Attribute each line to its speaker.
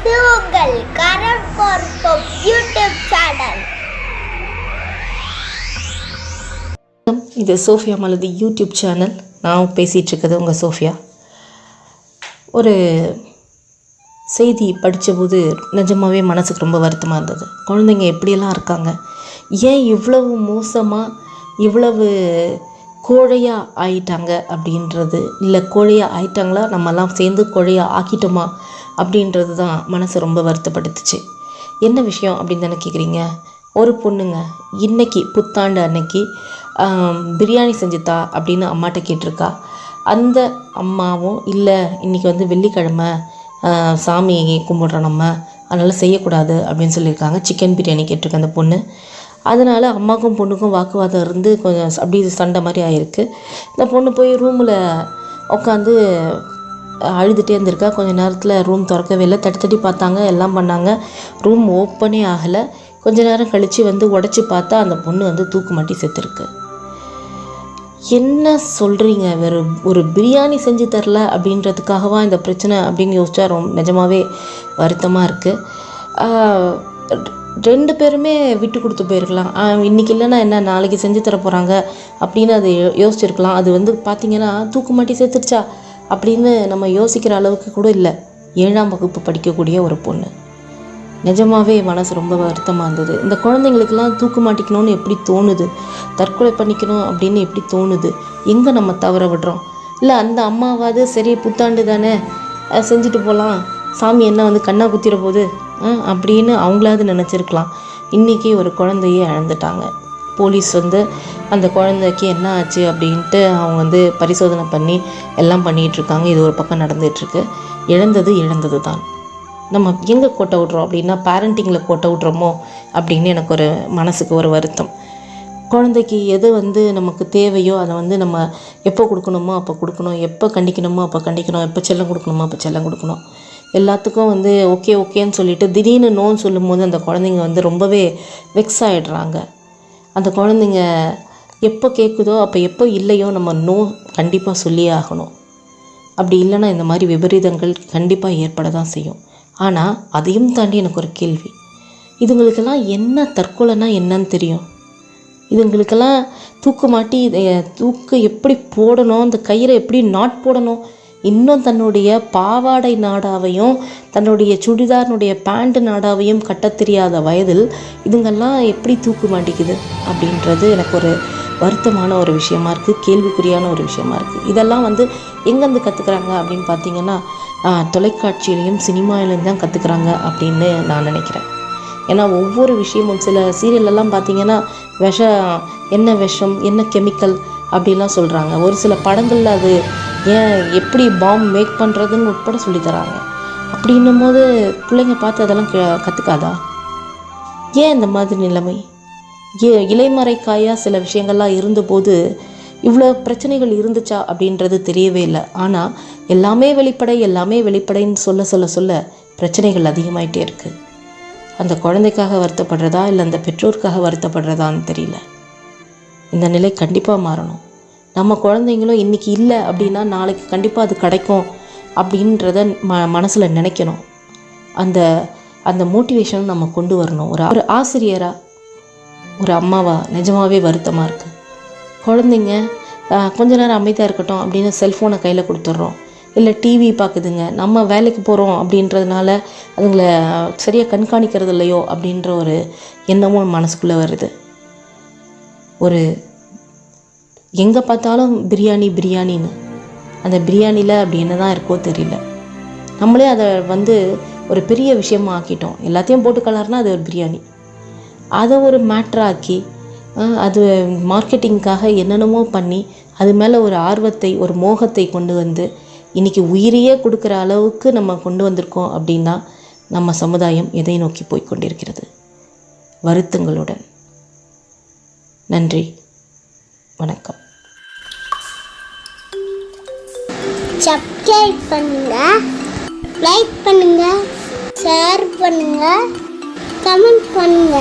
Speaker 1: இது உங்கள் கரண் பார்ப்போம் யூடியூப் சேனல்.
Speaker 2: இது சோஃபியா மலது யூடியூப் சேனல். நான் பேசிகிட்டு இருக்கிறது உங்கள் சோஃபியா. ஒரு செய்தி படித்தபோது நிஜமாகவே மனசுக்கு ரொம்ப வருத்தமாக இருந்தது. குழந்தைங்க எப்படியெல்லாம் இருக்காங்க? ஏன் இவ்வளவு மோசமாக இவ்வளவு கோழையாக ஆயிட்டாங்க அப்படின்றது இல்லை கோழையாக ஆயிட்டாங்களா நம்மலாம் சேர்ந்து கோழையாக ஆக்கிட்டோமா அப்படின்றது தான் மனசை ரொம்ப வருத்தப்படுத்துச்சு. என்ன விஷயம் அப்படின்னு தானே கேட்குறீங்க ஒரு பொண்ணுங்க இன்னைக்கு புத்தாண்டு அன்னைக்கு பிரியாணி செஞ்சுத்தா அப்படின்னு அம்மாட்ட கேட்டிருக்கா. அந்த அம்மாவும் இல்லை இன்றைக்கி வந்து வெள்ளிக்கிழமை சாமியை சாமி கும்பிட்றோம் நம்ம அதனால் செய்யக்கூடாது அப்படின்னு சொல்லியிருக்காங்க. சிக்கன் பிரியாணி கேட்டிருக்க அந்த பொண்ணு. அதனால் அம்மாக்கும் பொண்ணுக்கும் வாக்குவாதம் இருந்து கொஞ்சம் அப்படியே சண்டை மாதிரி ஆயிருக்கு. இந்த பொண்ணு போய் ரூமில் உட்காந்து அழுதுகிட்டே இருந்திருக்கா. கொஞ்ச நேரத்தில் ரூம் திறக்கவே இல்லை. தட்டி தட்டி பார்த்தாங்க. எல்லாம் பண்ணாங்க. ரூம் ஓப்பனே ஆகலை. கொஞ்ச நேரம் கழித்து வந்து உடச்சி பார்த்தா அந்த பொண்ணு வந்து தூக்கு மாட்டி செத்துருக்கு. என்ன சொல்கிறீங்க வேறு ஒரு பிரியாணி செஞ்சு தரல அப்படின்றதுக்காகவா இந்த பிரச்சனை அப்படின்னு யோசிச்சா ரொம்ப நிஜமாவே வருத்தமாக இருக்குது ரெண்டு பேருமே விட்டு கொடுத்து போயிருக்கலாம். இன்றைக்கி இன்னைக்கு இல்லைன்னா என்ன நாளைக்கு செஞ்சு தர போகிறாங்க அப்படின்னு அது யோ- யோசிச்சிருக்கலாம். அது வந்து பார்த்திங்கன்னா தூக்கு மாட்டி சேர்த்துருச்சா அப்படின்னு நம்ம யோசிக்கிற அளவுக்கு கூட இல்லை. ஏழாம் வகுப்பு படிக்கக்கூடிய ஒரு பொண்ணு. நிஜமாகவே மனசு ரொம்ப வருத்தமாக இருந்தது. இந்த குழந்தைங்களுக்கெல்லாம் தூக்கு மாட்டிக்கணும்னு எப்படி தோணுது? தற்கொலை பண்ணிக்கணும் அப்படின்னு எப்படி தோணுது? எங்கே நம்ம தவற விடுறோம்? இல்லை அந்த அம்மாவாவது சரி புத்தாண்டு தானே செஞ்சுட்டு போகலாம் சாமி என்ன வந்து கண்ணா குத்திர போகுது? அப்படின்னு அவங்களாவது நினச்சிருக்கலாம். இன்றைக்கி ஒரு குழந்தையே இழந்துட்டாங்க. போலீஸ் வந்து அந்த குழந்தைக்கு என்ன ஆச்சு அப்படின்ட்டு அவங்க வந்து பரிசோதனை பண்ணி எல்லாம் பண்ணிகிட்ருக்காங்க இது ஒரு பக்கம் நடந்துகிட்ருக்கு இழந்தது இழந்தது தான் நம்ம எங்கே கோட்டை விட்றோம் அப்படின்னா பேரண்டிங்கில் கோட்டை விட்றோமோ அப்படின்னு எனக்கு ஒரு மனசுக்கு ஒரு வருத்தம். குழந்தைக்கு எது வந்து நமக்கு தேவையோ அதை வந்து நம்ம எப்போ கொடுக்கணுமோ அப்போ கொடுக்கணும். எப்போ கண்டிக்கணுமோ அப்போ கண்டிக்கணும். எப்போ செல்லம் கொடுக்கணுமோ அப்போ செல்லம் கொடுக்கணும். எல்லாத்துக்கும் வந்து ஓகே ஓகேன்னு சொல்லிட்டு திடீர்னு நோன்னு சொல்லும்போது அந்த குழந்தைங்க வந்து ரொம்பவே வெக்ஸ் ஆகிடுறாங்க அந்த குழந்தைங்க எப்போ கேட்குதோ அப்போ எப்போ இல்லையோ நம்ம நோ கண்டிப்பாக சொல்லியே ஆகணும். அப்படி இல்லைன்னா இந்த மாதிரி விபரீதங்கள் கண்டிப்பாக ஏற்பட தான் செய்யும். ஆனால் அதையும் தாண்டி எனக்கு ஒரு கேள்வி. இதுங்களுக்கெல்லாம் என்ன தற்கொலைனா என்னன்னு தெரியும்? இதுங்களுக்கெல்லாம் தூக்கு மாட்டி தூக்கு எப்படி போடணும்? அந்த கயிறை எப்படி நாட் போடணும்? இன்னும் தன்னுடைய பாவாடை நாடாவையும் தன்னுடைய சுடிதாரினுடைய பேண்ட் நாடாவையும் கட்டத் தெரியாத வயதில் இதுங்கெல்லாம் எப்படி தூக்கு மாட்டிக்குது அப்படின்றது எனக்கு ஒரு வருத்தமான ஒரு விஷயமா இருக்குது கேள்விக்குறியான ஒரு விஷயமா இருக்குது இதெல்லாம் வந்து எங்கேருந்து கற்றுக்குறாங்க அப்படின்னு பார்த்தீங்கன்னா தொலைக்காட்சியிலையும் சினிமாவிலையும் தான் கற்றுக்குறாங்க அப்படின்னு நான் நினைக்கிறேன். ஏன்னா ஒவ்வொரு விஷயமும் சில சீரியல் பார்த்தீங்கன்னா விஷம் என்ன விஷம் என்ன கெமிக்கல் அப்படிலாம் சொல்கிறாங்க ஒரு சில படங்களில் அது ஏன் எப்படி பாம் மேக் பண்ணுறதுன்னு உட்பட சொல்லித் தராங்க. அப்படின்னும் போது பிள்ளைங்க பார்த்து அதெல்லாம் கற்றுக்காதா ஏன் இந்த மாதிரி நிலைமை? ஏ இலைமறைக்காயாக சில விஷயங்கள்லாம் இருந்தபோது இவ்வளோ பிரச்சனைகள் இருந்துச்சா அப்படின்றது தெரியவே இல்லை. ஆனால் எல்லாமே வெளிப்படை எல்லாமே வெளிப்படைன்னு சொல்ல சொல்ல சொல்ல பிரச்சனைகள் அதிகமாயிட்டே இருக்குது அந்த குழந்தைக்காக வருத்தப்படுறதா இல்லை அந்த பெற்றோருக்காக வருத்தப்படுறதான்னு தெரியல. இந்த நிலை கண்டிப்பாக மாறணும். நம்ம குழந்தைங்களும் இன்றைக்கி இல்லை அப்படின்னா நாளைக்கு கண்டிப்பாக அது கிடைக்கும் அப்படின்றத ம மனசில் நினைக்கணும். அந்த அந்த மோட்டிவேஷனும் நம்ம கொண்டு வரணும். ஒரு ஒரு ஆசிரியராக ஒரு அம்மாவா நிஜமாகவே வருத்தமாக இருக்குது குழந்தைங்க கொஞ்ச நேரம் அமைதியாக இருக்கட்டும் அப்படின்னு செல்ஃபோனை கையில் கொடுத்துட்றோம். இல்லை டிவி பார்க்குதுங்க நம்ம வேலைக்கு போகிறோம் அப்படின்றதுனால அதுங்களை சரியாக கண்காணிக்கிறது இல்லையோ அப்படின்ற ஒரு எண்ணமும் மனசுக்குள்ளே வருது. ஒரு எங்கே பார்த்தாலும் பிரியாணி பிரியாணின்னு. அந்த பிரியாணியில் அப்படி என்ன தான் இருக்கோ தெரியல. நம்மளே அதை வந்து ஒரு பெரிய விஷயமா ஆக்கிட்டோம். எல்லாத்தையும் போட்டு கலர்னா அது ஒரு பிரியாணி. அதை ஒரு மேட்ராக்கி அது மார்க்கெட்டிங்க்காக என்னென்னமோ பண்ணி அது மேலே ஒரு ஆர்வத்தை ஒரு மோகத்தை கொண்டு வந்து இன்றைக்கி உயிரையே கொடுக்குற அளவுக்கு நம்ம கொண்டு வந்திருக்கோம் அப்படின்னா நம்ம சமுதாயம் எதை நோக்கி போய்க்கொண்டிருக்கிறது வருத்தங்களுடன். நன்றி. வணக்கம்.
Speaker 1: சப்ஸ்கிரைப் பண்ணுங்க லைக் பண்ணுங்க ஷேர் பண்ணுங்க கமெண்ட் பண்ணுங்க.